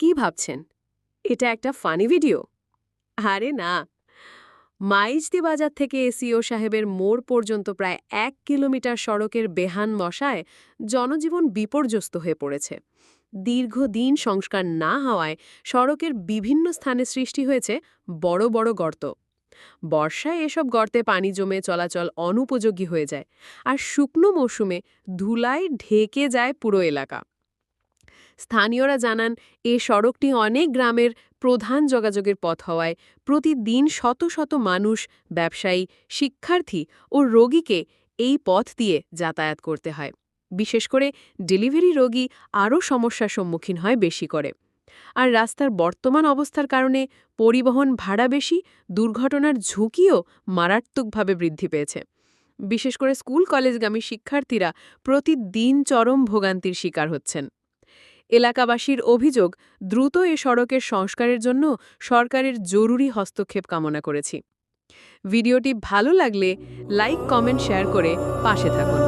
কি ভাবছেন? এটা একটা ফানি ভিডিও আরে না। মাইজদি বাজার থেকে এসিও সাহেবের মোড় পর্যন্ত প্রায় এক কিলোমিটার সড়কের বেহান মশায় জনজীবন বিপর্যস্ত হয়ে পড়েছে। দীর্ঘদিন সংস্কার না হওয়ায় সড়কের বিভিন্ন স্থানে সৃষ্টি হয়েছে বড় বড় গর্ত। বর্ষায় এসব গর্তে পানি জমে চলাচল অনুপযোগী হয়ে যায়, আর শুকনো মৌসুমে ধুলায় ঢেকে যায় পুরো এলাকা। স্থানীয়রা জানান, এ সড়কটি অনেক গ্রামের প্রধান যোগাযোগের পথ হওয়ায় প্রতিদিন শত শত মানুষ, ব্যবসায়ী, শিক্ষার্থী ও রোগীকে এই পথ দিয়ে যাতায়াত করতে হয়। বিশেষ করে ডেলিভারি রোগী আরও সমস্যার সম্মুখীন হয় বেশি করে। আর রাস্তার বর্তমান অবস্থার কারণে পরিবহন ভাড়া বেশি, দুর্ঘটনার ঝুঁকিও মারাত্মকভাবে বৃদ্ধি পেয়েছে। বিশেষ করে স্কুল কলেজগামী শিক্ষার্থীরা প্রতিদিন চরম ভোগান্তির শিকার হচ্ছেন। এলাকাবাসীর অভিযোগ, দ্রুত এ সড়কের সংস্কারের জন্য সরকারের জরুরি হস্তক্ষেপ কামনা করেছি। ভিডিওটি ভালো লাগলে লাইক, কমেন্ট, শেয়ার করে পাশে থাকুন।